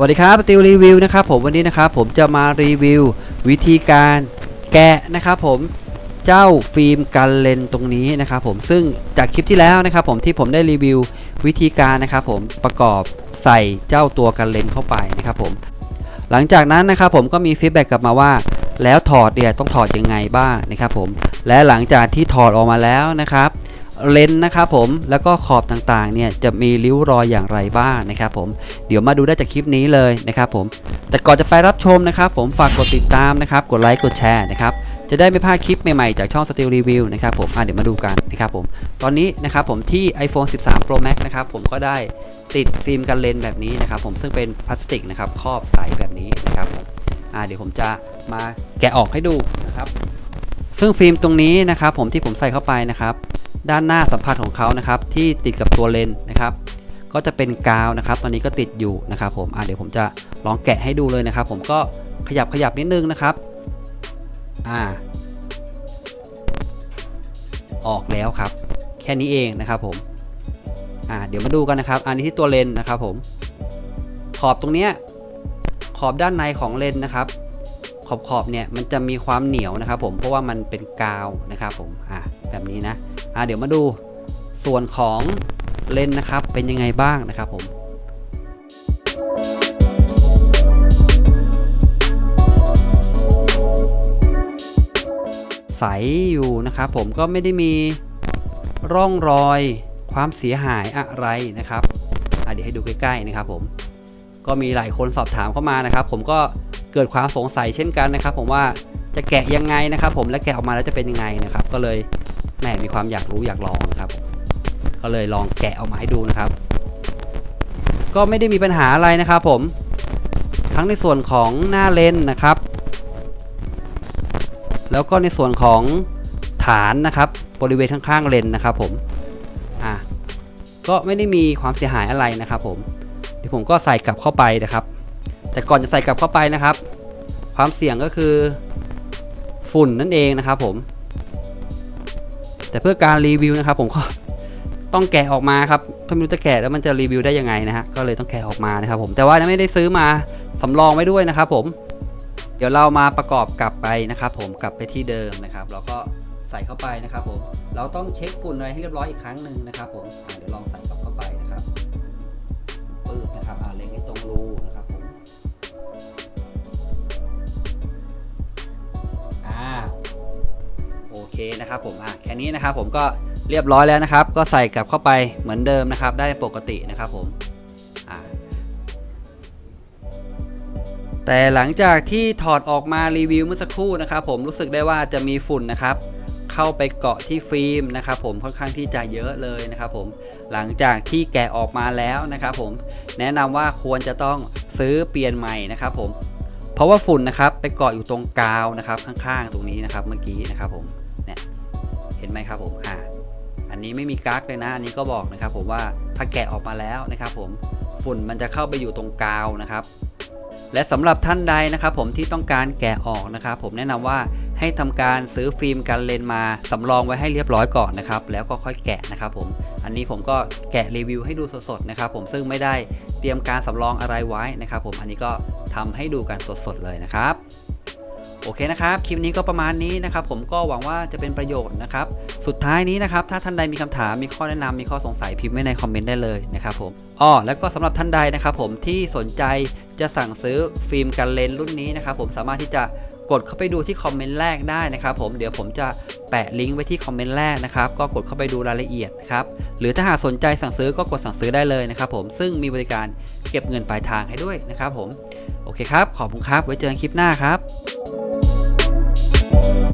สวัสดีครับติวรีวิวนะครับผมวันนี้นะครับผมจะมารีวิว วิธีการแกะนะครับผมเจ้าฟิล์มกันเลนตรงนี้นะครับผมซึ่งจากคลิปที่แล้วนะครับผมที่ผมได้รีวิววิธีการนะครับผมประกอบใส่เจ้าตัวกันเลนเข้าไปนะครับผมหลังจากนั้นนะครับผมก็มีฟีดแบ็กกลับมาว่า แล้วถอดเนี่ยต้องถอดยังไงบ้างนะครับผมและหลังจากที่ถอดออกมาแล้วนะครับ เลนส์นะครับผมแล้วก็ขอบต่างๆเนี่ยจะมีริ้วรอยอย่างไรบ้างนะครับผมเดี๋ยวมาดูได้จากคลิปนี้เลยนะครับผมแต่ก่อนจะไปรับชมนะครับผมฝากกดติดตามนะครับกดไลค์กดแชร์นะครับจะได้ไม่พลาดคลิปใหม่ๆจากช่อง Steel Review นะครับผมอะเดี๋ยวมาดูกันนะครับผมตอนนี้นะครับผมที่ iPhone 13 Pro Max นะครับผมก็ได้ติดฟิล์มกันเลนแบบนี้นะครับผมซึ่งเป็นพลาสติกนะครับครอบใสแบบนี้นะครับผมอะเดี๋ยวผมจะมาแกะออกให้ดูนะครับซึ่งฟิล์มตรงนี้นะครับผมที่ผมใส่เข้าไปนะครับ ด้านหน้าสัมผัสของเขานะครับที่ติดกับตัวเลนนะครับ ก็จะเป็นกาวนะครับ ตอนนี้ก็ติดอยู่นะครับ ผมอะเดี๋ยวผมจะลองแกะให้ดูเลยนะครับ ผมก็ขยับขยับนิดนึงนะครับอ่าออกแล้วครับ แค่นี้เองนะครับผมอ่าเดี๋ยวมาดูกันนะครับ อันนี้ที่ตัวเลนนะครับผมขอบตรงเนี้ยขอบด้านในของเลนนะครับ ขอบขอบเนี่ยมันจะมีความเหนียวนะครับ ผมเพราะว่ามันเป็นกาวนะครับ ผมอ่าแบบนี้นะ อ่าเดี๋ยวมาดูส่วนของเลนนะครับเป็นยังไงบ้างนะครับผมใสอยู่นะครับผมก็ไม่ได้มีร่องรอยความเสียหายอะไรนะครับเดี๋ยวให้ดูใกล้ๆนะครับผมก็มีหลายคนสอบถามเข้ามานะครับ ผมก็เกิดความสงสัยเช่นกันนะครับ ผมว่าจะแกะยังไงนะครับ ผมและแกะออกมาแล้วจะเป็นยังไงนะครับ ก็เลย แหมมีความอยากรู้อยากลองนะครับ ก็เลยลองแกะออกมาให้ดูนะครับ ก็ไม่ได้มีปัญหาอะไรนะครับผม ทั้งในส่วนของหน้าเลนนะครับ แล้วก็ในส่วนของฐานนะครับบริเวณข้างๆเลนนะครับผม อะ ก็ไม่ได้มีความเสียหายอะไรนะครับผมเดี๋ยวผมก็ใส่กลับเข้าไปนะครับ แต่ก่อนจะใส่กลับเข้าไปนะครับ ความเสี่ยงก็คือฝุ่นนั่นเองนะครับผม แต่เพื่อการรีวิวนะครับผมก็ต้องแกะออกมาครับถ้าไม่รู้จะแกะแล้วมันจะรีวิวได้ยังไงนะฮะก็เลยต้องแกะออกมานะครับผมแต่ว่าไม่ได้ซื้อมาสำรองไว้ด้วยนะครับผมเดี๋ยวเรามาประกอบกลับไปนะครับผมกลับไปที่เดิมนะครับเราก็ใส่เข้าไปนะครับผมเราต้องเช็คฝุ่นอะไรให้เรียบร้อยอีกครั้งหนึ่งนะครับผมเดี๋ยวลองใส่เข้า นะครับผมอะแค่นี้นะครับผมก็เรียบร้อยแล้วนะครับ ก็ใส่กลับเข้าไปเหมือนเดิมนะครับ ได้ปกตินะครับผมอ่าแต่หลังจากที่ถอดออกมารีวิวเมื่อสักครู่นะครับ ผมรู้สึกได้ว่าจะมีฝุ่นนะครับ เข้าไปเกาะที่ฟิล์มนะครับผมค่อนข้างที่จะเยอะเลยนะครับผมหลังจากที่แกะออกมาแล้วนะครับผมแนะนำว่าควรจะต้องซื้อเปลี่ยนใหม่นะครับผมเพราะว่าฝุ่นนะครับไปเกาะอยู่ตรงกาวนะครับข้างๆ ตรงนี้นะครับเมื่อกี้นะครับผม เห็นไหมครับผมอ่าอันนี้ไม่มีกั๊กเลยนะ อันนี้ก็บอกนะครับผมว่าถ้าแกะออกมาแล้วนะครับผมฝุ่นมันจะเข้าไปอยู่ตรงกาวนะครับ และสำหรับท่านใดนะครับผมที่ต้องการแกะออกนะครับผมแนะนำว่าให้ทำการซื้อฟิล์มกันเลนมาสำรองไว้ให้เรียบร้อยก่อนนะครับแล้วก็ค่อยแกะนะครับผมอันนี้ผมก็แกะรีวิวให้ดูสดๆนะครับผมซึ่งไม่ได้เตรียมการสำรองอะไรไว้นะครับผมอันนี้ก็ทำให้ดูกันสดๆเลยนะครับ โอเคนะครับ คลิปนี้ก็ประมาณนี้นะครับ ผมก็หวังว่าจะเป็นประโยชน์นะครับ สุดท้ายนี้นะครับ ถ้าท่านใดมีคำถาม มีข้อแนะนำมีข้อสงสัยพิมพ์ไว้ในคอมเมนต์ได้เลยนะครับผมอ้อแล้วก็สำหรับท่านใดนะครับ ผมที่สนใจจะสั่งซื้อฟิล์มกันเลนส์รุ่นนี้นะครับ ผมสามารถที่จะกดเข้าไปดูที่คอมเมนต์แรกได้นะครับ ผมเดี๋ยวผมจะแปะลิงก์ไว้ที่คอมเมนต์แรกนะครับ ก็กดเข้าไปดูรายละเอียดนะครับหรือถ้าหากสนใจสั่งซื้อก็กดสั่งซื้อได้เลยนะครับ ผมซึ่งมีบริการเก็บเงินปลายทางให้ด้วยนะครับ ผมโอเคครับ ขอบคุณครับไว้เจอกันคลิปหน้าครับ